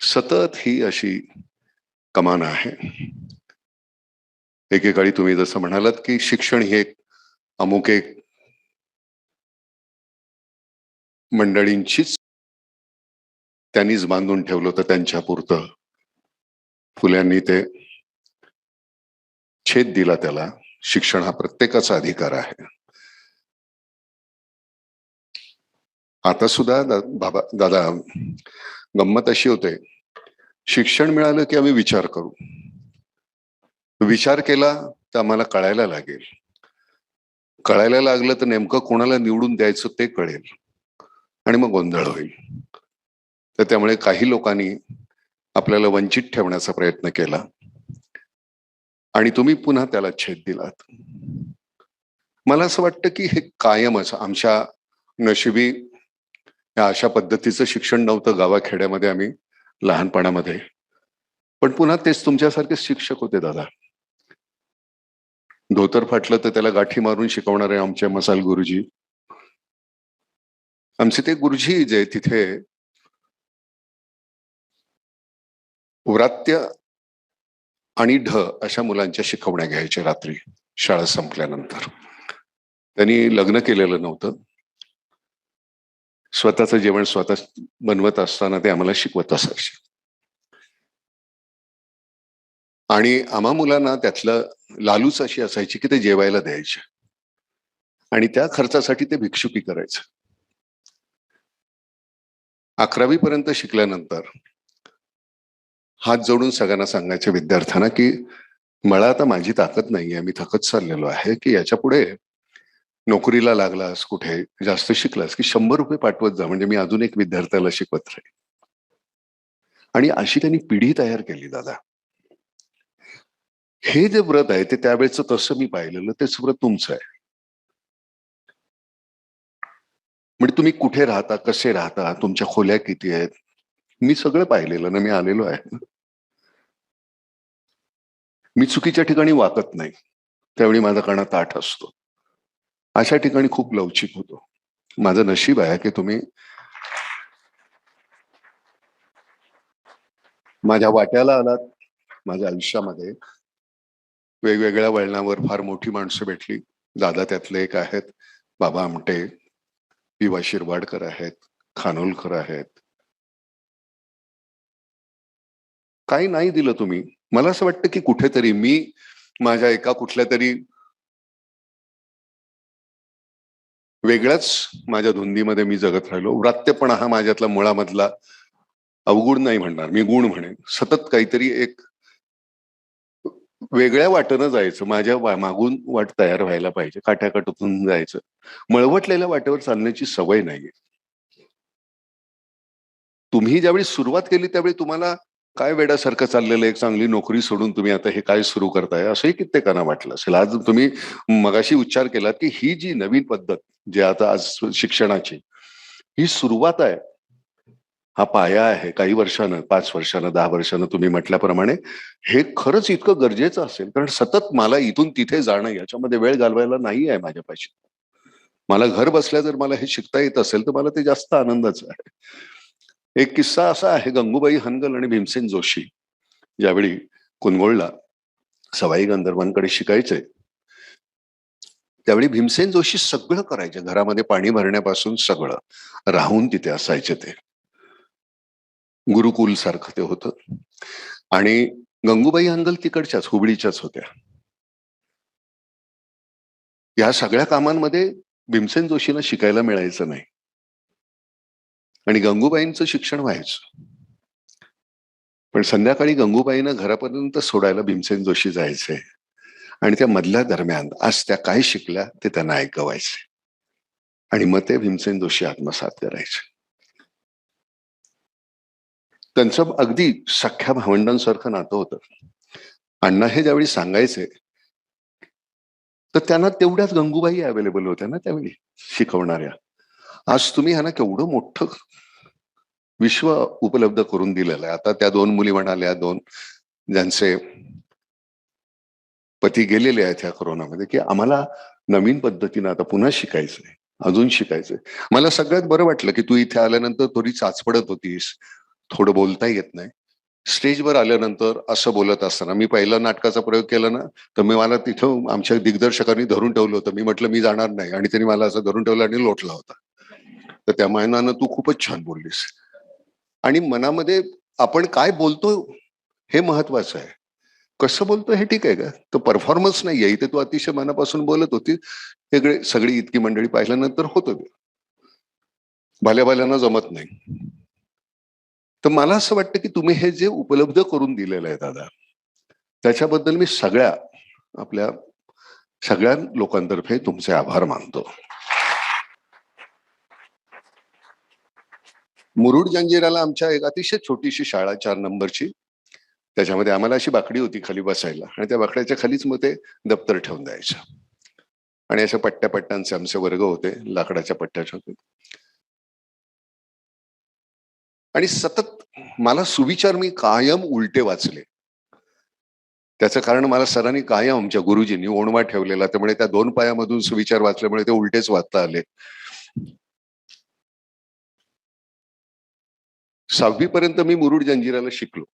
सतत ही अशी कमान आहे. एकेकाळी तुम्ही जसं म्हणालात की शिक्षण हे एक अमुक एक मंडळींचीच त्यांनीच बांधून ठेवलं होतं त्यांच्या पुरतं. फुल्यांनी ते छेद दिला त्याला. शिक्षण हा प्रत्येकाचा अधिकार आहे. आता सुद्धा बाबा दादा गंमत अशी होते. शिक्षण मिळालं की आम्ही विचार करू. विचार केला तर आम्हाला कळायला लागेल. कळायला लागलं तर नेमकं कोणाला निवडून द्यायचं ते कळेल. आणि मग गोंधळ होईल. तर त्यामुळे काही लोकांनी आपल्याला वंचित ठेवण्याचा प्रयत्न केला. आणि तुम्ही पुन्हा त्याला छेद दिलात. मला असं वाटतं की हे कायमच आमच्या नशिबी या अशा पद्धतीचं शिक्षण नव्हतं गावाखेड्यामध्ये आम्ही लहानपणामध्ये. पण पुन्हा तेच तुमच्यासारखे शिक्षक होते दादा. धोतर फाटलं तर त्याला गाठी मारून शिकवणारे आमचे मसाल गुरुजी. आमचे ते गुरुजी जे तिथे व्रात्य आणि ढ अशा मुलांच्या शिकवण्या घ्यायच्या रात्री शाळा संपल्यानंतर. त्यांनी लग्न केलेलं नव्हतं. स्वतःचं जेवण स्वतः बनवत असताना ते आम्हाला शिकवत असायचे. आणि आम्हा मुलांना त्यातलं लालूच अशी असायची की ते जेवायला द्यायचे. आणि त्या खर्चासाठी ते भिक्षुकी करायचं. अकरावी पर्यंत शिकल्यानंतर हात जोडून सगळ्यांना सांगायचे विद्यार्थ्यांना की मला आता माझी ताकद नाही आहे मी थकत चाललेलो आहे की याच्यापुढे नोकरीला लागलास कुठे? जास्त शिकलास की शंभर रुपये पाठवत जा. म्हणजे मी अजून एक विद्यार्थ्याला शिकवत राहील. आणि अशी त्यांनी पिढी तयार केली दादा. हे जे व्रत आहे ते त्यावेळेचं तसं मी पाहिलेलं तेच व्रत तुमचं आहे. म्हणजे तुम्ही कुठे राहता कसे राहता तुमच्या खोल्या किती आहेत? मी सगळं पाहिलेलं ना मी आलेलो आहे. मी चुकीच्या ठिकाणी वाकत नाही. त्यावेळी माझा कणा ताठ असतो. अशा ठिकाणी खूप लवचिक होतो. माझं नशीब आहे की तुम्ही माझ्या वाट्याला आलात माझ्या आयुष्यामध्ये. वेगवेगळ्या वळणावर फार मोठी माणसं भेटली. दादा त्यातले एक आहेत बाबा आमटे विवा शिरवाडकर आहेत खानोलकर आहेत. काही नाही दिलं तुम्ही. मला असं वाटतं की कुठेतरी मी माझ्या एका कुठल्या तरी वेगळ्याच माझ्या धुंदीमध्ये मी जगत राहिलो. व्रात्यपणा हा माझ्यातला मुळामधला अवगुण नाही म्हणणार मी गुण म्हणेन. सतत काहीतरी एक वेगळ्या वाटेनं जायचं माझ्या मागून वाट तयार व्हायला पाहिजे काट्याकाटून जायचं. मळवटलेल्या वाटेवर चालण्याची सवय नाहीये. तुम्ही ज्यावेळी सुरुवात केली त्यावेळी तुम्हाला काय वेड्यासारखं चाललेलं एक चांगली नोकरी सोडून तुम्ही आता हे काय सुरू करताय? असंही कित्येकांना वाटलं असेल. आज तुम्ही मगाशी उच्चार केला की ही जी नवीन पद्धत जी आता आज शिक्षणाची ही सुरुवात आहे. हा पाया आहे काही वर्षानं पाच वर्षानं दहा वर्षानं तुम्ही म्हटल्याप्रमाणे हे खरंच इतकं गरजेचं असेल. कारण सतत मला इथून तिथे जाणं याच्यामध्ये वेळ घालवायला नाही आहे माझ्यापाशी मला घर बसल्या जर मला हे शिकता येत असेल तर मला ते जास्त आनंदाचं आहे. एक किस्सा असा आहे. गंगूबाई हनगल आणि भीमसेन जोशी ज्यावेळी कुनगोळला सवाई गंधर्वांकडे शिकायचे त्यावेळी भीमसेन जोशी सगळं करायचे. घरामध्ये पाणी भरण्यापासून सगळं. राहून तिथे असायचे ते. गुरुकुल सारखं ते होतं. आणि गंगूबाई हंगल तिकडच्याच हुबळीच्याच होत्या. या सगळ्या कामांमध्ये भीमसेन जोशीला शिकायला मिळायचं नाही. आणि गंगूबाईंचं शिक्षण व्हायचं. पण संध्याकाळी गंगूबाईनं घरापर्यंत सोडायला भीमसेन जोशी जायचे. आणि त्या मधल्या दरम्यान आज त्या काय शिकल्या ते त्यांना ऐकवायचे. आणि मग ते भीमसेन जोशी आत्मसात करायचे. त्यांचं अगदी सख्या भावंडांसारखं नातं होतं. अण्णा हे ज्यावेळी सांगायचे तर त्यांना तेवढ्याच गंगूबाई अवेलेबल होत्या ना त्यावेळी शिकवणाऱ्या. आज तुम्ही ह्यांना केवढं मोठं विश्व उपलब्ध करून दिलेलं आहे. आता त्या दोन मुली म्हणाल्या दोन ज्यांचे पती गेलेले आहेत ह्या कोरोनामध्ये की आम्हाला नवीन पद्धतीनं आता पुन्हा शिकायचंय अजून शिकायचंय. मला सगळ्यात बरं वाटलं की तू इथे आल्यानंतर थोडी चाचपडत होतीस थोडं बोलता येत नाही. स्टेजवर आल्यानंतर असं बोलत असताना मी पहिला नाटकाचा प्रयोग केला ना तर मी मला तिथं आमच्या दिग्दर्शकांनी धरून ठेवलं होतं. मी म्हटलं मी जाणार नाही. आणि त्यांनी मला असं धरून ठेवलं आणि लोटला होता. तर त्या मायनानं तू खूपच छान बोललीस. आणि मनामध्ये आपण काय बोलतो हे महत्वाचं आहे. कसं बोलतो हे ठीक आहे का? तो परफॉर्मन्स नाही आहे इथे तू अतिशय मनापासून बोलत होती. सगळे सगळी इतकी मंडळी पाहिल्यानंतर होतं भाल्या भल्या जमत नाही. तर मला असं वाटतं की तुम्ही हे जे उपलब्ध करून दिलेलं आहे दादा त्याच्याबद्दल मी सगळ्या आपल्या सगळ्या लोकांतर्फे तुमचे आभार मानतो. मुरुड जंजिराला आमच्या एक अतिशय छोटीशी शाळा चार नंबरची. त्याच्यामध्ये आम्हाला अशी बाकडी होती खाली बसायला आणि त्या बाकड्याच्या खालीच मग ते दप्तर ठेवून द्यायचं. आणि अशा पट्ट्या पट्ट्यांचे आमचे वर्ग होते लाकडाच्या पट्ट्याच्या होते. आणि सतत मला सुविचार मी कायम उलटे वाचले. त्याचं कारण मला सरांनी कायम आमच्या गुरुजींनी ओणवा ठेवलेला त्यामुळे त्या दोन पायामधून सुविचार वाचल्यामुळे ते उलटेच वाचता आले. सहावीपर्यंत मी मुरुड जंजिराला शिकलो.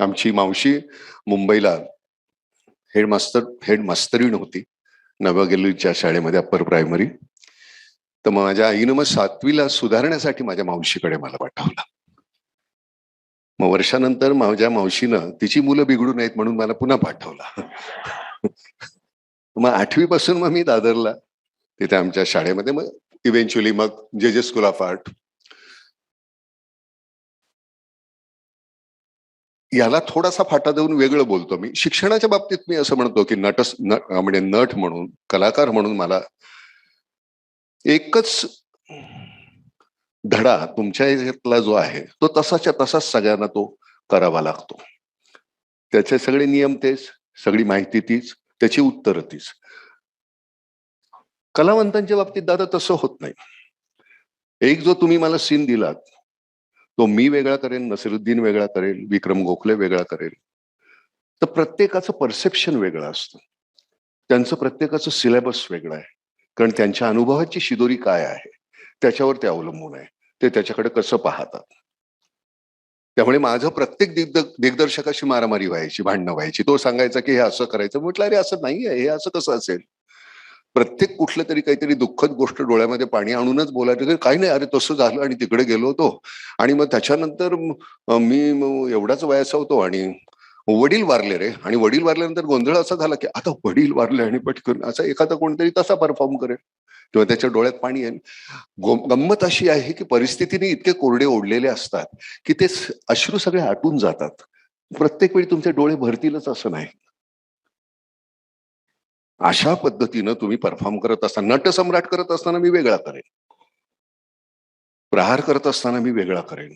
आमची मावशी मुंबईला हेडमास्तर हेड मास्तरीण होती नवगेलीच्या शाळेमध्ये अप्पर प्रायमरी. तर माझ्या आईनं मग सातवीला सुधारण्यासाठी माझ्या मावशीकडे मला पाठवला. मग वर्षानंतर माझ्या मावशीनं तिची मुलं बिघडू नयेत म्हणून मला पुन्हा पाठवलं. मग आठवीपासून मग मी दादरला. तिथे आमच्या शाळेमध्ये मग इव्हेंच्युअली मग जे जे स्कूल ऑफ आर्ट याला थोडासा फाटा देऊन वेगळं बोलतो मी. शिक्षणाच्या बाबतीत मी असं म्हणतो की नट म्हणजे नट म्हणून कलाकार म्हणून मला एकच धडा तुमच्या ह्यातला जो आहे तो तसाच्या तसाच सगळ्यांना तो करावा लागतो. त्याचे सगळे नियम तेच सगळी माहिती तीच त्याची उत्तर तीच. कलावंतांच्या बाबतीत दादा तसं होत नाही. एक जो तुम्ही मला सीन दिलात तो मी वेगळा करेन नसिरुद्दीन वेगळा करेल विक्रम गोखले वेगळा करेल. तर प्रत्येकाचं परसेप्शन वेगळं असतं. त्यांचं प्रत्येकाचं सिलेबस वेगळं आहे. कारण त्यांच्या अनुभवाची शिदोरी काय आहे? त्याच्यावर ते अवलंबून आहे. ते त्याच्याकडे कसं पाहतात? त्यामुळे माझं प्रत्येक दिग्द दिग्दर्शकाशी मारामारी व्हायची भांडणं व्हायची. तो सांगायचा की हे असं करायचं. म्हटलं अरे असं नाही आहे हे असं कसं असेल? प्रत्येक कुठलं तरी काहीतरी दुःखद गोष्ट डोळ्यामध्ये पाणी आणूनच बोलायचं की काही नाही अरे तसं झालं आणि तिकडे गेलो होतो. आणि मग त्याच्यानंतर मी एवढाच वयाचा होतो आणि वडील वारले रे. आणि वडील वारल्यानंतर गोंधळ असा झाला की आता वडील वारले आणि पटकन असा एखादा कोणतरी तसा परफॉर्म करेल. किंवा त्याच्या डोळ्यात पाणी येईल. गंमत अशी आहे की परिस्थितीने इतके कोरडे ओढलेले असतात की ते अश्रू सगळे आटून जातात. प्रत्येक वेळी तुमचे डोळे भरतीलच असं नाही. अशा पद्धतीनं तुम्ही परफॉर्म करत असताना नटसम्राट करत असताना मी वेगळा करेन. प्रहार करत असताना मी वेगळा करेन.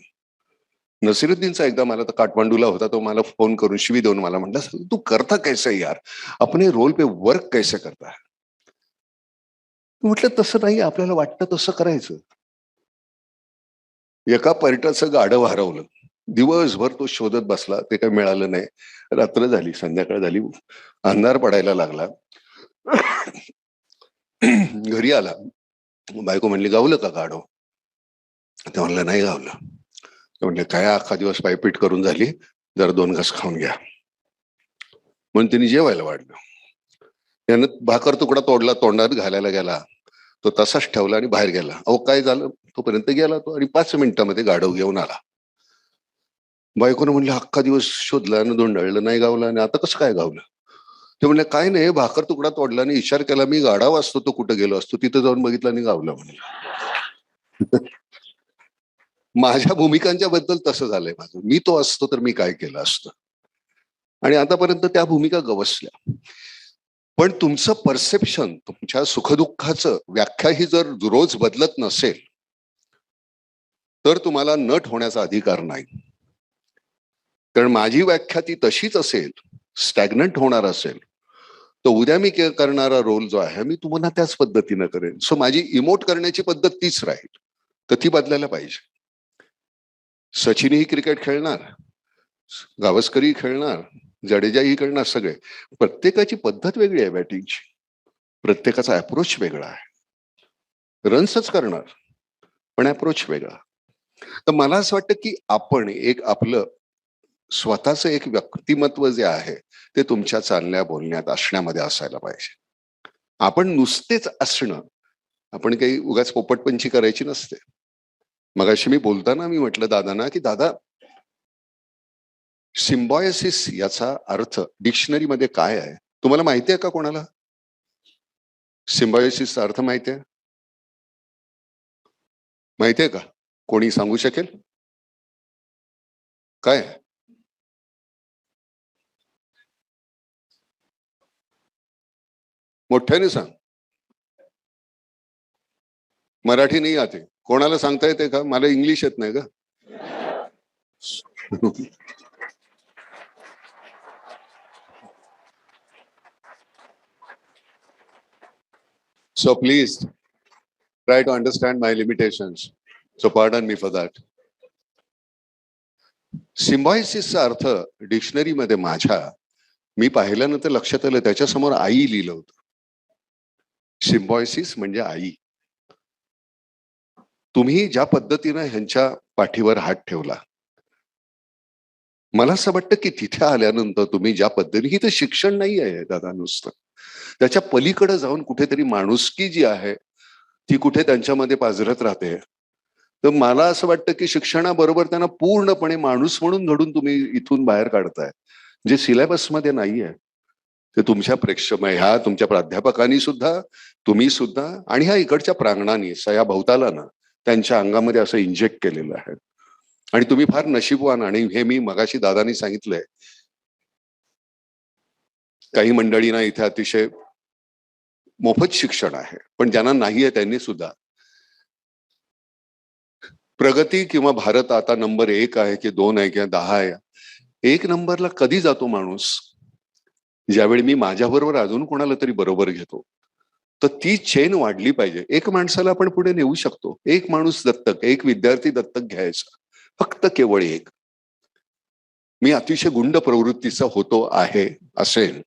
नसिरुद्दीनचा एकदा मला तर काठमांडूला होता तो मला फोन करून शिवी देऊन मला म्हणला तू करता कैसे यार? अपने रोल पे वर्क कैसे करता? म्हटलं तसं नाही आपल्याला वाटतं तसं करायचं. एका पर्यटाचं गाडं हरवलं. दिवसभर तो शोधत बसला ते काही मिळालं नाही. रात्र झाली संध्याकाळ झाली अंधार पडायला लागला. घरी आला. बायको म्हणली गावलं का गाडो ते म्हणलं नाही गावलं. ते म्हणले काय अख्खा दिवस पायपीट करून झाली जरा दोन घास खाऊन घ्या. म्हणून त्यांनी जेवायला वाढलं. त्यानं भाकर तुकडा तोडला तोंडात घालायला गेला. तो तसाच ठेवला आणि बाहेर गेला. अहो काय झालं? तोपर्यंत गेला तो आणि पाच मिनिटामध्ये गाडव घेऊन आला. बायकोनं म्हणलं अख्खा दिवस शोधला आणि दोंडाळलं नाही गावलं आणि आता कसं काय गावलं? ते म्हणले काय नाही भाकर तुकडा तोडला आणि इशार केला मी गाडा वाचतो तो कुठं गेलो असतो तिथं जाऊन बघितलं आणि गावलं म्हणलं माझ्या भूमिकांच्या बद्दल तसं झालंय माझं. मी तो असतो तर मी काय केलं असतं. आणि आतापर्यंत त्या भूमिका गवसल्या. पण तुमचं परसेप्शन तुमच्या सुखदुःखाचं व्याख्या ही जर रोज बदलत नसेल तर तुम्हाला नट होण्याचा अधिकार नाही. कारण माझी व्याख्या ती तशीच असेल स्टॅग्नंट होणार असेल. तर उद्या मी करणारा रोल जो आहे मी तुम्हाला त्याच पद्धतीनं करेन. सो माझी इमोट करण्याची पद्धत तीच राहील. तर ती बदलायला पाहिजे? सचिनही क्रिकेट खेळणार. गावस्करही खेळणार. जडेजाही खेळणार सगळे. प्रत्येकाची पद्धत वेगळी आहे बॅटिंगची प्रत्येकाचा अप्रोच वेगळा आहे. रन्सच करणार. पण अप्रोच वेगळा. तर मला असं वाटतं की आपण एक आपलं स्वतःचं एक व्यक्तिमत्व जे आहे ते तुमच्या चालण्या बोलण्यात असण्यामध्ये असायला पाहिजे. आपण नुसतेच असणं आपण काही उगाच पोपटपंची करायची नसते. मगाशी मी बोलताना मी म्हटलं दादांना की दादा सिम्बॉयसिस याचा अर्थ डिक्शनरीमध्ये काय आहे? तुम्हाला माहिती आहे का कोणाला? सिम्बॉयसिसचा अर्थ माहिती आहे? माहिती आहे का? कोणी सांगू शकेल? काय? मोठ्याने सांग. मराठी नाही आते कोणाला सांगता येते का? मला इंग्लिश येत नाही का So please try to understand my limitations. So pardon me for that. सिम्बॉयसिसचा अर्थ डिक्शनरीमध्ये माझ्या मी पाहिल्यानंतर लक्षात आलं त्याच्यासमोर आई लिहिलं होतं. सिम्बॉयसिस म्हणजे आई. तुम्ही ज्या पद्धतीनं ह्यांच्या पाठीवर हात ठेवला मला असं वाटतं की तिथे आल्यानंतर तुम्ही ज्या पद्धतीने इथं शिक्षण नाही आहे दादा नुसतं. त्याच्या पलीकडे जाऊन कुठेतरी माणुसकी जी आहे ती कुठे त्यांच्यामध्ये पाजरत राहते. तर मला असं वाटतं की शिक्षणाबरोबर त्यांना पूर्णपणे माणूस म्हणून घडून तुम्ही इथून बाहेर काढताय. जे सिलेबसमध्ये नाही आहे ते तुमच्या प्रेक्षमय ह्या तुमच्या प्राध्यापकांनी सुद्धा तुम्ही सुद्धा आणि ह्या इकडच्या प्रांगणाने सया ना त्यांच्या अंगामध्ये असं इंजेक्ट केलेलं आहे. आणि तुम्ही फार नशीबवान आणि हे मी मगाशी दादानी सांगितलंय. काही मंडळींना इथे अतिशय मोफत शिक्षण आहे पण ज्यांना नाही आहे त्यांनी सुद्धा. प्रगती किंवा भारत आता नंबर एक आहे की दोन आहे किंवा दहा आहे एक नंबरला कधी जातो माणूस? ज्यावेळी मी माझ्याबरोबर अजून कोणाला तरी बरोबर घेतो तर ती चेन वाढली पाहिजे. एक माणसाला आपण पुढे नेऊ शकतो. एक माणूस दत्तक एक विद्यार्थी दत्तक घ्यायचा. फक्त केवळ एक. मी अतिशय गुंड प्रवृत्तीचा होतो आहे असेल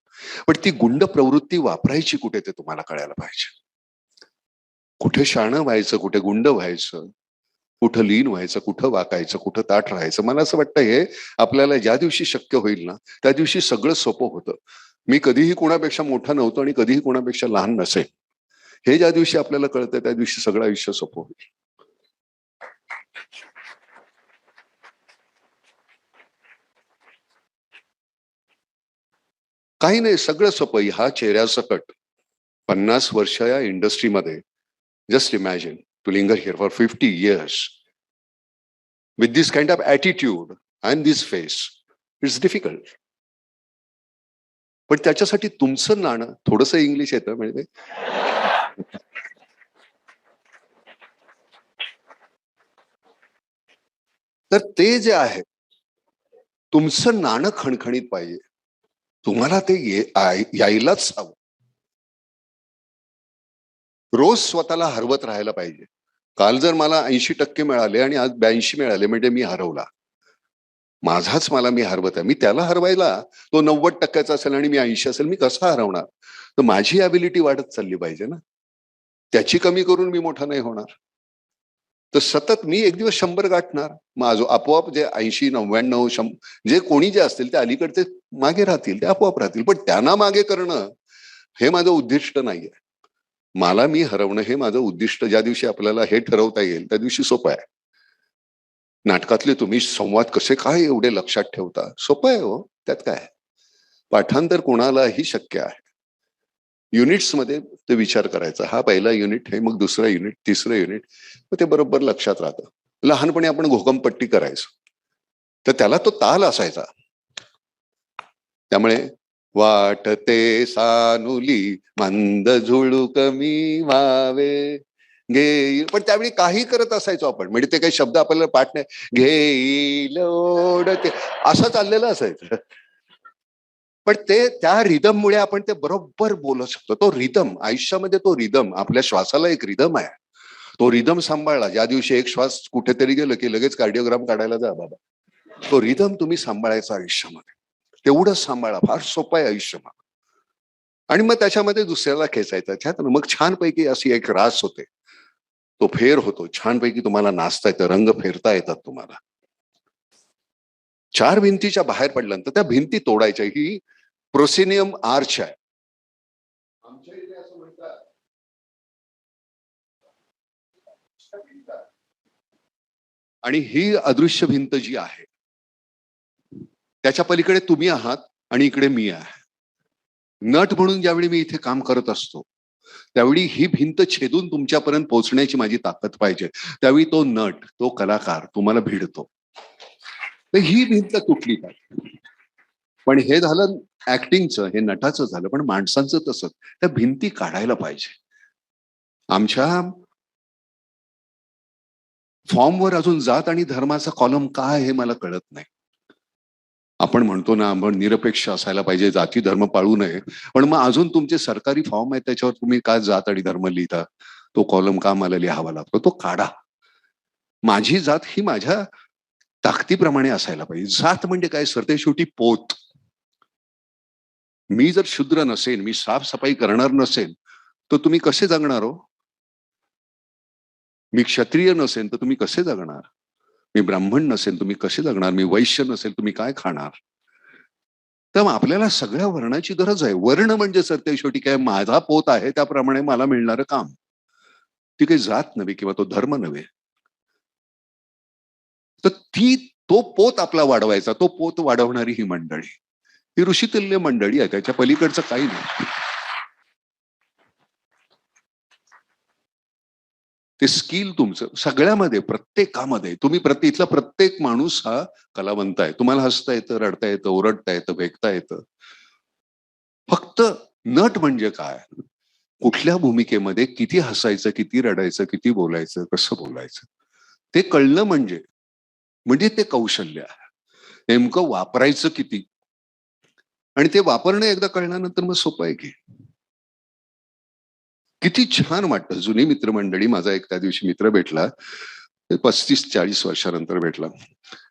पण ती गुंड प्रवृत्ती वापरायची कुठे ते तुम्हाला कळायला पाहिजे. कुठे शाणं व्हायचं कुठे गुंड व्हायचं कुठं लीन व्हायचं कुठं वाकायचं कुठं ताट राहायचं. मला असं वाटतं हे आपल्याला ज्या दिवशी शक्य होईल ना त्या दिवशी सगळं सोपं होतं. मी कधीही कोणापेक्षा मोठा नव्हतो आणि कधीही कोणापेक्षा लहान नसेल. हे ज्या दिवशी आपल्याला कळतं त्या दिवशी सगळं आयुष्य सोपं होईल. काही नाही सगळं सोपं. ह्या चेहऱ्यासकट पन्नास वर्ष या इंडस्ट्रीमध्ये just imagine to linger here for fifty years with this kind of attitude and this face it's difficult पण त्याच्यासाठी तुमचं नाणं थोडस इंग्लिश येतं म्हणजे तर ते जे आहे तुमचं नाणं खणखणीत पाहिजे. तुम्हाला ते यायलाच हवं. रोज स्वतःला हरवत राहायला पाहिजे. काल जर मला ऐंशी टक्के मिळाले आणि आज ब्याऐंशी मिळाले म्हणजे मी हरवला. माझाच मला मी हरवत आहे. मी त्याला हरवायला तो नव्वद टक्क्याचा असेल आणि मी ऐंशी असेल मी कसा हरवणार? तर माझी ॲबिलिटी वाढत चालली पाहिजे ना. त्याची कमी करून मी मोठा नाही होणार. तर सतत मी एक दिवस शंभर गाठणार. माझं आपोआप जे ऐंशी नव्याण्णव शंभर जे कोणी जे असतील ते अलीकडचे मागे राहतील ते आपोआप राहतील. पण त्यांना मागे करणं हे माझं उद्दिष्ट नाहीये. मला मी हरवणं हे माझं उद्दिष्ट. ज्या दिवशी आपल्याला हे ठरवता येईल त्या दिवशी सोपं आहे. नाटकातले तुम्ही संवाद कसे काय एवढे लक्षात ठेवता? सोपं आहे हो त्यात काय पाठांतर कोणालाही शक्य आहे. युनिट्समध्ये ते विचार करायचा हा पहिला युनिट आहे मग दुसरा युनिट तिसरं युनिट मग ते बरोबर लक्षात राहतं. लहानपणी आपण घोकमपट्टी करायचो. तर त्याला तो ताल असायचा. त्यामुळे वाटते सानुली मंद झुळू कमी व्हावे. घेईल. पण त्यावेळी काही करत असायचो आपण. म्हणजे ते काही शब्द आपल्याला पाठ नाही. घेईल ओढते. असं चाललेलं असायचं. पण ते त्या रिदममुळे आपण ते बरोबर बोलू शकतो. तो रिदम आयुष्यामध्ये तो रिदम आपल्या श्वासाला एक रिदम आहे. तो रिदम सांभाळला ज्या दिवशी एक श्वास कुठेतरी गेलं की लगेच कार्डिओग्राम काढायला जा बाबा. तो रिदम तुम्ही सांभाळायचा आयुष्यामध्ये. तेवढंच सांभाळा. फार सोपं आहे आयुष्य मग. आणि मग त्याच्यामध्ये दुसऱ्याला खेचायचं. छान मग छानपैकी अशी एक रास होते. तो फेर होतो. छानपैकी तुम्हाला नाचता येतं रंग फेरता येतात तुम्हाला. चार भिंतीच्या बाहेर पडल्यानंतर त्या भिंती तोडायच्या. ही प्रोसिनियम आर्च आहे. आमच्या इथे असं म्हणतात. आणि ही अदृश्य भिंत जी आहे त्याच्या पलीकडे तुम्ही आहात आणि इकडे मी आहे. नट म्हणून ज्यावेळी मी इथे काम करत असतो त्यावेळी ही भिंत छेदून तुमच्यापर्यंत पोहोचण्याची माझी ताकद पाहिजे. त्यावेळी तो नट तो कलाकार तुम्हाला भिडतो. तर ही भिंत तुटली पाहिजे पण हे झालं ऍक्टिंगचं हे नटाचं झालं पण माणसांचं तसं त्या भिंती काढायला पाहिजे. आमच्या फॉर्मवर अजून जात आणि धर्माचा कॉलम काय हे मला कळत नाही. आपण म्हणतो ना आपण निरपेक्ष असायला पाहिजे जाती धर्म पाळू नये. पण मग अजून तुमचे सरकारी फॉर्म आहेत त्याच्यावर तुम्ही काय जात आणि धर्म लिहिता? तो कॉलम का मला लिहावा लागतो? तो काढा. माझी जात ही माझ्या ताकदीप्रमाणे असायला पाहिजे. जात म्हणजे काय सरते शेवटी पोत. मी जर शुद्र नसेन मी साफसफाई करणार नसेन तर तुम्ही कसे जगणार हो? मी क्षत्रिय नसेन तर तुम्ही कसे जगणार? मी ब्राह्मण नसेल तुम्ही कसे जगणार? मी वैश्य नसेल तुम्ही काय खाणार? तर आपल्याला सगळ्या वर्णाची गरज आहे. वर्ण म्हणजे सत्य शेवटी काय? माझा पोत आहे त्याप्रमाणे मला मिळणारं काम. ती काही जात नव्हे किंवा तो धर्म नव्हे. तर ती तो पोत आपला वाढवायचा. तो पोत वाढवणारी ही मंडळी. ही ऋषितुल्य मंडळी आहे त्याच्या पलीकडचं काही नाही. ते स्किल तुमचं सगळ्यामध्ये प्रत्येकामध्ये तुम्ही प्रत्येक इथला प्रत्येक माणूस हा कलावंत आहे. तुम्हाला हसता येतं रडता येतं ओरडता येतं भेकता येतं. फक्त नट म्हणजे काय? कुठल्या भूमिकेमध्ये किती हसायचं किती रडायचं किती बोलायचं कसं बोलायचं? ते कळलं म्हणजे म्हणजे ते कौशल्य आहे. नेमकं वापरायचं किती? आणि ते वापरणं एकदा कळल्यानंतर मग सोपं आहे की? किती छान वाटतं जुनी मित्रमंडळी माझा एक त्या दिवशी मित्र भेटला. पस्तीस चाळीस वर्षानंतर भेटला.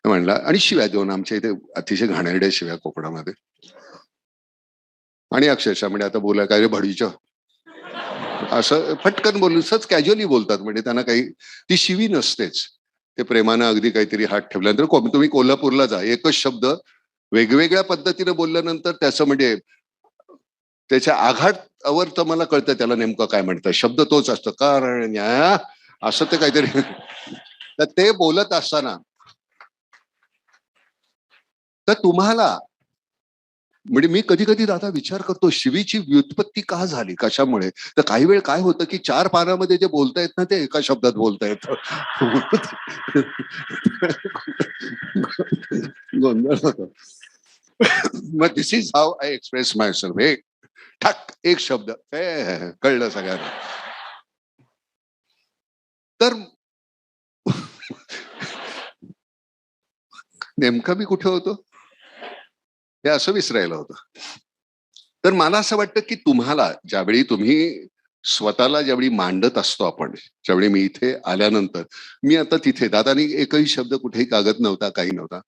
म्हणला आणि शिव्या देऊन आमच्या इथे अतिशय घाणेरड्या शिव्या कोकणामध्ये. आणि अक्षरशः म्हणजे आता बोला काय रे भडीच असं फटकन बोलून सच कॅज्युअली बोलतात म्हणजे त्यांना काही ती शिवी नसतेच. ते प्रेमानं अगदी काहीतरी हात ठेवल्यानंतर तुम्ही कोल्हापूरला जा. एकच शब्द वेगवेगळ्या पद्धतीने बोलल्यानंतर त्याचं म्हणजे त्याच्या आघात आघातावर तर मला कळतं त्याला नेमकं काय म्हणतं शब्द तोच असतो. कारण न्याया असं ते काहीतरी तर ते बोलत असताना तर तुम्हाला म्हणजे मी कधी कधी दादा विचार करतो शिवीची व्युत्पत्ती का झाली? कशामुळे? तर काही वेळ काय होतं की चार पानामध्ये जे बोलता येत ना ते एका शब्दात बोलता गोंधळ होतो. मग this is how I express myself हे ठक एक शब्द. कळलं सगळ्यांना. तर नेमकं मी कुठे होतो? हे असं विसरायला होतं. तर मला असं वाटतं की तुम्हाला ज्यावेळी तुम्ही स्वतःला ज्यावेळी मांडत असतो आपण ज्यावेळी मी इथे आल्यानंतर मी आता तिथे दादानी एकही शब्द कुठेही कागद नव्हता काही नव्हता.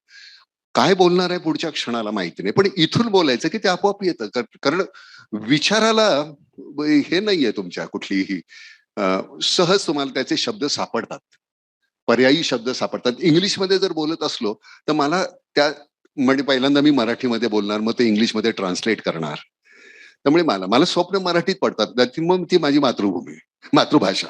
काय बोलणार आहे पुढच्या क्षणाला माहिती नाही. पण इथून बोलायचं की ते आपोआप येतं. कारण विचाराला हे नाहीये तुमच्या कुठलीही सहज तुम्हाला त्याचे शब्द सापडतात. पर्यायी शब्द सापडतात. इंग्लिशमध्ये जर बोलत असलो तर मला त्या म्हणजे पहिल्यांदा मी मराठीमध्ये बोलणार मग ते इंग्लिशमध्ये ट्रान्सलेट करणार. त्यामुळे मला मला स्वप्न मराठीत पडतात. त्याची मग ती माझी मातृभूमी मातृभाषा.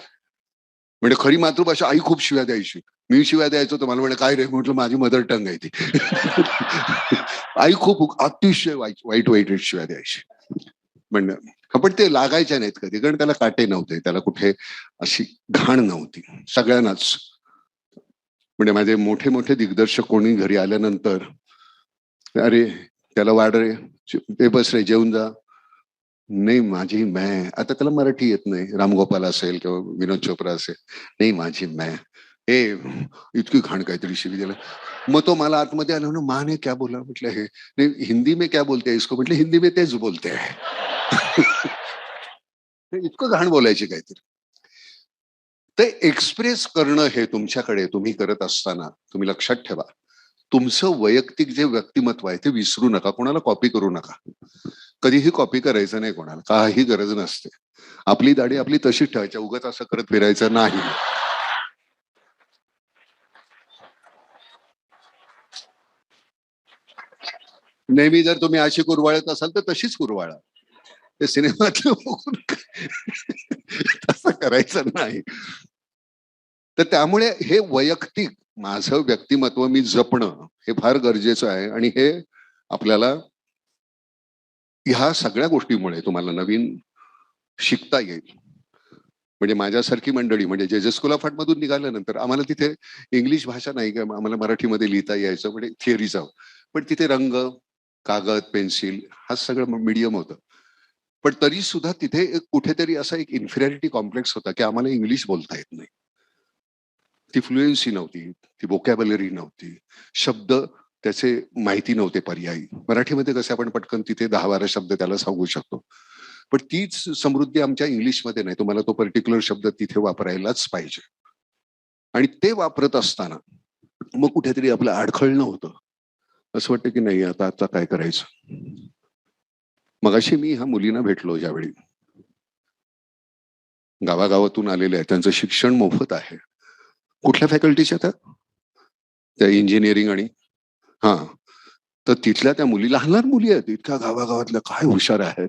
म्हणजे खरी मातृभाषा आई खूप शिव्या द्यायची. मी शिव्या द्यायचो तर मला म्हणे काय रे? म्हटलं माझी मदर टंग आहे ती. आई खूप अतिशय वाईट वाईट वाईट शिव्या द्यायची. म्हणणं पण ते लागायच्या नाहीत कधी कारण त्याला काटे नव्हते त्याला कुठे अशी घाण नव्हती सगळ्यांनाच. म्हणजे माझे मोठे मोठे दिग्दर्शक कोणी घरी आल्यानंतर अरे त्याला वाढ रे ते बस रे जेवून जा. नाही माझी मैं. आता त्याला मराठी येत नाही. रामगोपाल असेल किंवा विनोद चोप्रा असेल. नाही माझी मैं. हे इतकी घाण काहीतरी शिवी दिलं. मग तो मला आतमध्ये आला म्हणून माने क्या बोला? म्हटलं हे नाही हिंदी में क्या बोलते इसको? म्हटलं हिंदी में तेच बोलते इतकं घाण बोलायची काहीतरी. ते एक्सप्रेस करणं हे तुमच्याकडे तुम्ही करत असताना तुम्ही लक्षात ठेवा. तुमचं वैयक्तिक जे व्यक्तिमत्व आहे ते विसरू नका. कोणाला कॉपी करू नका. कधीही कॉपी करायचं नाही कोणाला. काही गरज नसते. आपली दाढी आपली तशीच ठेवायची. उगाच असं करत फिरायचं नाही. नेहमी जर तुम्ही अशी कुरवाळत असाल तर तशीच कुरवाळा. ते सिनेमातलं बघून तसं करायचं नाही. तर त्यामुळे हे वैयक्तिक माझं व्यक्तिमत्व मी जपणं हे फार गरजेचं आहे. आणि हे आपल्याला ह्या सगळ्या गोष्टीमुळे तुम्हाला नवीन शिकता येईल. म्हणजे माझ्यासारखी मंडळी म्हणजे जे जे स्कूल ऑफ आर्टमधून निघाल्यानंतर आम्हाला तिथे इंग्लिश भाषा नाही का आम्हाला मराठीमध्ये लिहिता यायचं म्हणजे थिअरीचा पण तिथे रंग कागद पेन्सिल हा सगळं मीडियम होतं. पण तरी सुद्धा तिथे एक कुठेतरी असा एक इन्फिरियरिटी कॉम्प्लेक्स होता की आम्हाला इंग्लिश बोलता येत नाही. ती फ्लुएन्सी नव्हती ती बोकॅबलरी नव्हती. शब्द त्याचे माहिती नव्हते पर्यायी. मराठीमध्ये कसे आपण पटकन तिथे दहा बारा शब्द त्याला सांगू शकतो. पण तीच समृद्धी आमच्या इंग्लिशमध्ये नाही तुम्हाला तो पर्टिक्युलर शब्द तिथे वापरायलाच पाहिजे. आणि ते वापरत असताना मग कुठेतरी आपलं अडखळणं होतं. असं वाटतं की नाही आता आता काय करायचं? मग अशी मी ह्या मुलींना भेटलो ज्यावेळी. गावागावातून आलेले आहे त्यांचं शिक्षण मोफत आहे. कुठल्या फॅकल्टीच्या त्या इंजिनिअरिंग आणि हा. तर तिथल्या त्या मुली लहान लहान मुली आहेत इतक्या गावागावातल्या काय हुशार आहेत.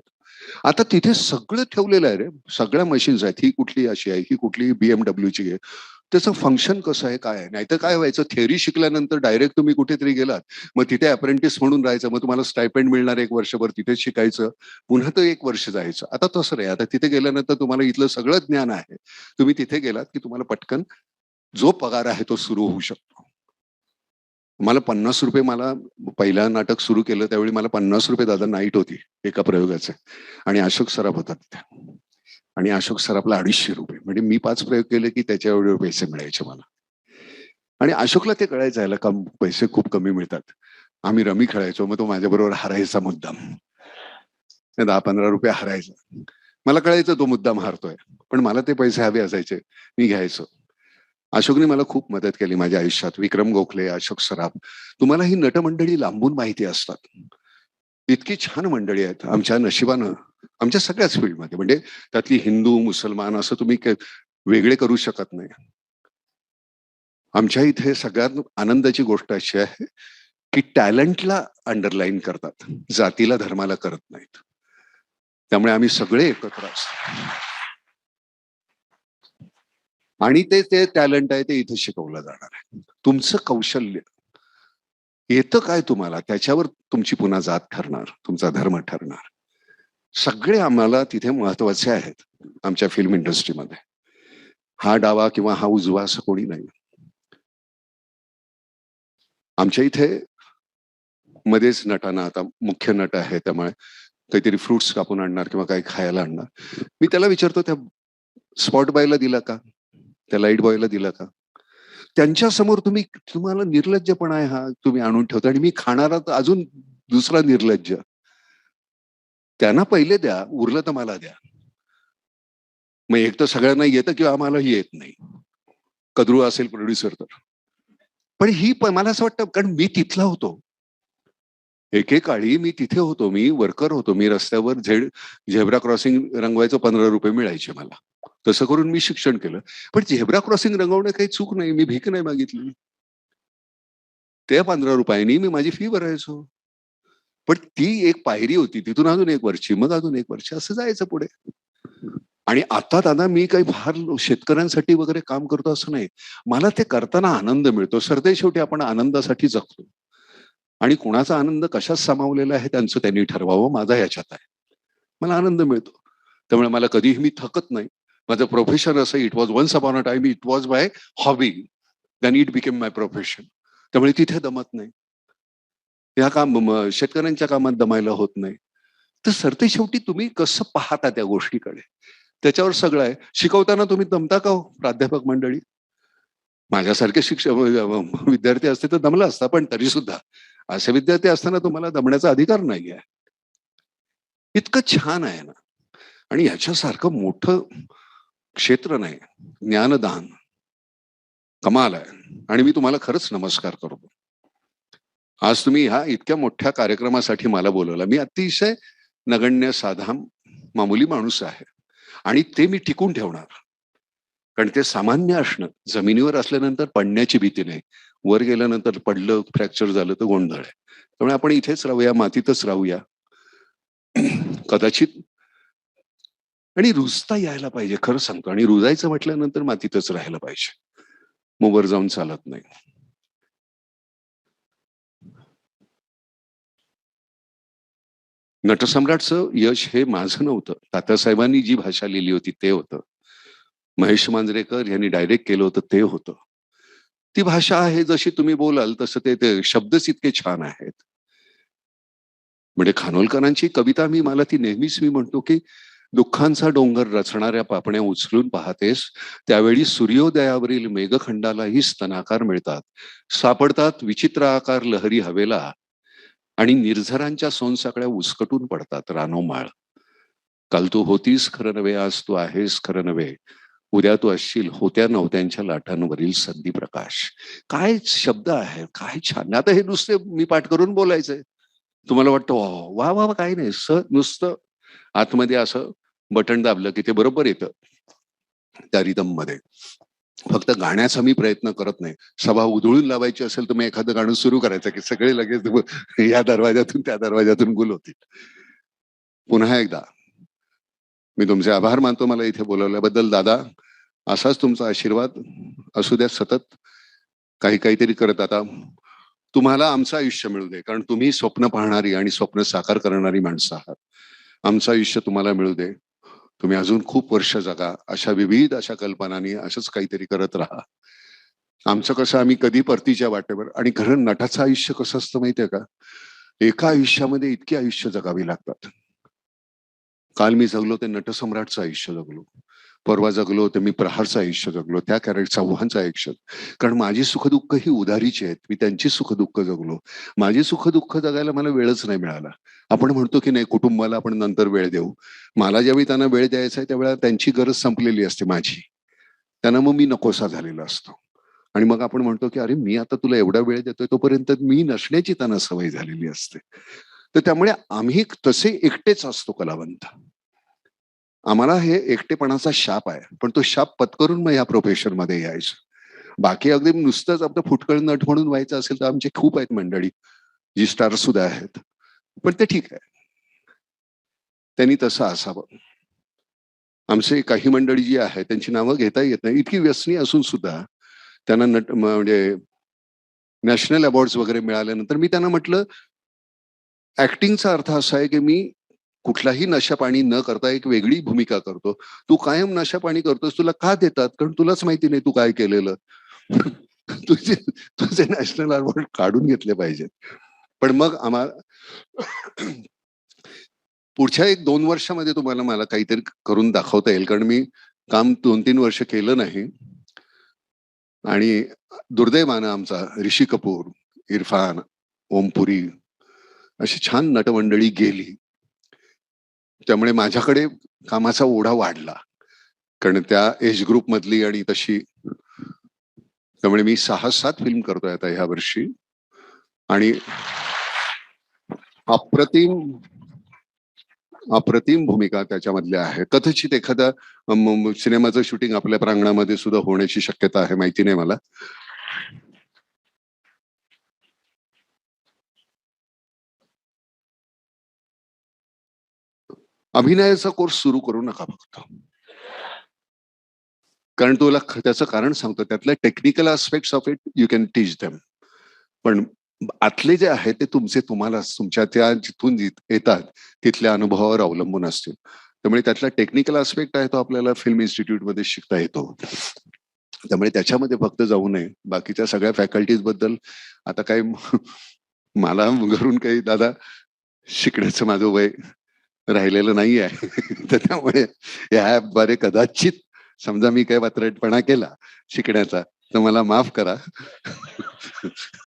आता तिथे सगळं ठेवलेलं आहे रे. सगळ्या मशीन्स आहेत. ही कुठली अशी आहे? ही कुठली बीएमडब्ल्यूची आहे? त्याचं फंक्शन कसं आहे? काय आहे? नाहीतर काय व्हायचं? थेअरी शिकल्यानंतर डायरेक्ट तुम्ही कुठेतरी गेलात. मग तिथे अप्रेंटिस म्हणून राहायचं. मग तुम्हाला स्टायपेंड मिळणार एक वर्षभर तिथे शिकायचं. पुन्हा तर एक वर्ष जायचं. आता तसं नाही. आता तिथे गेल्यानंतर तुम्हाला इथलं सगळं ज्ञान आहे. तुम्ही तिथे गेलात की तुम्हाला पटकन जो पगार आहे तो सुरू होऊ शकतो. मला पन्नास रुपये मला पहिलं नाटक सुरू केलं त्यावेळी मला पन्नास रुपये दादा नाईट होती एका प्रयोगाचे. आणि अशोक सराफ होता तिथे. आणि अशोक सराफला अडीचशे रुपये. म्हणजे मी पाच प्रयोग केले की त्याच्या एवढे पैसे मिळायचे मला. आणि अशोकला ते कळायचं याला कम पैसे खूप कमी मिळतात. आम्ही रमी खेळायचो मग तो माझ्याबरोबर हरायचा मुद्दाम. दहा पंधरा रुपये हरायचा. मला कळायचं तो मुद्दाम हारतोय. पण मला ते पैसे हवे असायचे. मी घ्यायचो. अशोकने मला खूप मदत केली माझ्या आयुष्यात. विक्रम गोखले अशोक सराफ. तुम्हाला ही नटमंडळी लांबून माहिती असतात. इतकी छान मंडळी आहेत. आमच्या नशिबानं आमच्या सगळ्याच फील्डमध्ये. म्हणजे त्यातली हिंदू मुसलमान असं तुम्ही वेगळे करू शकत नाही. आमच्या इथे सगळ्यात आनंदाची गोष्ट अशी आहे की टॅलेंटला अंडरलाईन करतात. जातीला धर्माला करत नाहीत. त्यामुळे आम्ही सगळे एकत्र असतो. आणि ते ते टॅलेंट आहे ते इथे शिकवलं जाणार आहे. तुमचं कौशल्य. येतं काय तुम्हाला? त्याच्यावर तुमची पुन्हा जात ठरणार तुमचा धर्म ठरणार. सगळे आम्हाला तिथे महत्त्वाचे आहेत आमच्या फिल्म इंडस्ट्रीमध्ये हा डावा किंवा हा उजवा असं कोणी नाही. आमच्या इथे मध्येच नटांना आता मुख्य नट आहे त्यामुळे काहीतरी फ्रुट्स कापून आणणार किंवा काही खायला आणणार. मी त्याला विचारतो त्या स्पॉट बायला दिला का? त्या लाइट बॉयला दिला का? त्यांच्यासमोर तुम्ही तुम्हाला निर्लज्जपणा आहे हा तुम्ही आणून ठेवता आणि मी खाणारा तर अजून दुसरा निर्लज्ज. त्यांना पहिले द्या उरलं तर मला द्या. मग एक तर सगळ्यांना येतं किंवा आम्हालाही येत नाही. कदरू असेल प्रोड्युसर तर. पण ही मला असं वाटतं कारण मी तिथला होतो. एकेकाळी मी तिथे होतो मी वर्कर होतो मी रस्त्यावर झेड झेब्रा क्रॉसिंग रंगवायचं पंधरा रुपये मिळायचे मला. तसं करून मी शिक्षण केलं. पण झेब्रा क्रॉसिंग रंगवणं काही चूक नाही. मी भीक नाही मागितली. त्या पंधरा रुपयांनी मी माझी फी भरायचो. पण ती एक पायरी होती. तिथून अजून एक वर्षी मग अजून एक वर्ष. असं जायचं पुढे. आणि आता दादा मी काही फार शेतकऱ्यांसाठी वगैरे काम करतो असं नाही. मला ते करताना आनंद मिळतो. सरते शेवटी आपण आनंदासाठी जगतो. आणि कुणाचा आनंद कशात सामावलेला आहे त्यांचं त्यांनी ठरवावं. माझा याच्यात आहे. मला आनंद मिळतो. त्यामुळे मला कधीही मी थकत नाही. माझं प्रोफेशन असं it was once upon a time it was my hobby then it became my profession त्यामुळे तिथे दमत नाही. या काम शेतकऱ्यांच्या कामात दमायला होत नाही. तर सरते शेवटी तुम्ही कसं पाहता त्या गोष्टीकडे? त्याच्यावर सगळं आहे. शिकवताना तुम्ही दमता का हो प्राध्यापक मंडळी? माझ्यासारखे शिक्षक विद्यार्थी असते तर दमला असता पण तरी सुद्धा असे विद्यार्थी असताना तुम्हाला दमण्याचा अधिकार नाही आहे इतकं छान आहे ना. आणि ह्याच्यासारखं मोठं क्षेत्र नाही ज्ञानदान कमाल आहे. आणि मी तुम्हाला खरंच नमस्कार करतो. आज तुम्ही ह्या इतक्या मोठ्या कार्यक्रमासाठी मला बोलवला. मी अतिशय नगण्य साधा मामुली माणूस आहे. आणि ते मी टिकून ठेवणार. कारण ते सामान्य असणं जमिनीवर असल्यानंतर पडण्याची भीती नाही. वर गेल्यानंतर पडलं फ्रॅक्चर झालं तर गोंधळ आहे. त्यामुळे आपण इथेच राहूया मातीतच राहूया. कदाचित आणि रुजता यायला पाहिजे खरं सांगतो. आणि रुजायचं म्हटल्यानंतर मातीतच राहायला पाहिजे. मग वर जाऊन चालत नाही. नटसम्राटचं यश हे माझं नव्हतं. तात्यासाहेबांनी जी भाषा लिहिली होती ते होतं. महेश मांजरेकर यांनी डायरेक्ट केलं होतं ते होतं. ती भाषा आहे जशी तुम्ही बोलाल तसं ते ते शब्दच इतके छान आहेत. म्हणजे खानोलकरांची कविता मी मला ती नेहमीच मी म्हणतो की दुःखांचा डोंगर रचणाऱ्या पापण्या उचलून पाहतेस त्यावेळी सूर्योदयावरील मेघखंडालाही स्तनाकार मिळतात. सापडतात विचित्र आकार लहरी हवेला आणि निर्झरांच्या सोनसाकळ्या उसकटून पडतात रानोमाळ काल तू होतीस खरं नव्हे आज तू आहेस खरं नव्हे. उद्या तू असशील होत्या नव्हत्यांच्या लाटांवरील संधी प्रकाश. काय शब्द आहे काय छान. आता हे नुसते मी पाठ करून बोलायचंय. तुम्हाला वाटतं वा वा वा काय नाही स नुसतं आतमध्ये असं बटन दाबलं की ते बरोबर येतं. त्या रिदममध्ये फक्त गाण्याचा मी प्रयत्न करत नाही. सभा उधळून लावायची असेल तर मी एखादं गाणं सुरू करायचं की सगळे लगेच या दरवाजातून त्या दरवाजातून गुल होतील. पुन्हा एकदा. मी तुमचे आभार मानतो मला इथे बोलवल्याबद्दल. दादा असाच तुमचा आशीर्वाद असू द्या सतत. काही काहीतरी करत आता. तुम्हाला आमचं आयुष्य मिळू दे कारण तुम्ही स्वप्न पाहणारी आणि स्वप्न साकार करणारी माणसं आहात. आमचं आयुष्य तुम्हाला मिळू दे. तुम्ही अजून खूप वर्ष जगा. अशा विविध अशा कल्पनांनी असंच काहीतरी करत राहा. आमचं कसं आम्ही कधी परतीच्या वाटेवर आणि खरं नटाचं आयुष्य कसं असतं माहितीये का? एका आयुष्यामध्ये इतकी आयुष्य जगावी लागतात. काल मी जगलो ते नटसम्राटचं आयुष्य जगलो. परवा जगलो ते मी प्रहारचं आयुष्य जगलो त्या कारण चव्हाणचं आयुष्य. कारण माझी सुखदुःख ही उधारीची आहेत मी त्यांची सुखदुःख जगलो. माझी सुखदुःख जगायला मला वेळच नाही मिळाला. आपण म्हणतो की नाही कुटुंबाला आपण नंतर वेळ देऊ. मला ज्यावेळी त्यांना वेळ द्यायचा आहे त्यावेळेला त्यांची गरज संपलेली असते माझी. त्यांना मग मी नकोसा झालेला असतो. आणि मग आपण म्हणतो की अरे मी आता तुला एवढा वेळ देतोय तोपर्यंत मी नसण्याची त्यांना सवय झालेली असते. तर त्यामुळे आम्ही तसे एकटेच असतो कलावंत. आम्हाला हे एकटेपणाचा शाप आहे पण तो शाप पत्करून मग या प्रोफेशनमध्ये यायचं. बाकी अगदी नुसतंच आपलं फुटकळ नट म्हणून व्हायचं असेल तर आमचे खूप आहेत मंडळी जी स्टार सुद्धा आहेत. पण ते ठीक आहे. त्यांनी तसं असावं. आमचे काही मंडळी जी आहेत त्यांची नावं घेता येत नाही. इतकी व्यसनी असून सुद्धा त्यांना नट म्हणजे नॅशनल अवॉर्ड वगैरे मिळाल्यानंतर मी त्यांना म्हटलं ऍक्टिंगचा अर्थ असा आहे की मी कुठलाही नशापाणी न करता एक वेगळी भूमिका करतो. तू कायम नशापाणी करतोस तुला का देतात? कारण तुलाच माहिती नाही तू काय केलेलं. तुझे तुझे नॅशनल अवॉर्ड काढून घेतले पाहिजेत. पण मग आम्हाला पुढच्या एक दोन वर्षामध्ये तुम्हाला मला काहीतरी करून दाखवता येईल. कारण मी काम दोन तीन वर्ष केलं नाही. आणि दुर्दैवानं आमचा ऋषी कपूर इरफान ओमपुरी अशी छान नटमंडळी गेली. त्यामुळे माझ्याकडे कामाचा ओढा वाढला. कारण त्या एज ग्रुप मधली आणि तशी. त्यामुळे मी सहा सात फिल्म करतोय आता ह्या वर्षी. आणि अप्रतिम अप्रतिम भूमिका त्याच्यामधल्या आहे कथचित एखादा सिनेमाचं शूटिंग आपल्या प्रांगणामध्ये सुद्धा होण्याची शक्यता आहे माहिती नाही मला. अभिनयाचा कोर्स सुरू करू नका फक्त. कारण तुला त्याचं कारण सांगतो. त्यातल्या technical aspect of it you can teach them पण आतले जे आहे ते तुमचे तुम्हाला तुमच्या त्या जिथून येतात तिथल्या अनुभवावर अवलंबून असतील. त्यामुळे त्यातला टेक्निकल आस्पेक्ट आहे तो आपल्याला फिल्म इन्स्टिट्यूटमध्ये शिकता येतो. त्यामुळे त्याच्यामध्ये फक्त जाऊ नये. बाकीच्या सगळ्या फॅकल्टीजबद्दल आता काही मला घरून काही दादा शिकण्याचं माझं वय राहिलेलं नाही आहे तर त्यामुळे या ऍपद्वारे कदाचित समजा मी काही वात्रटपणा केला शिकण्याचा तर मला माफ करा.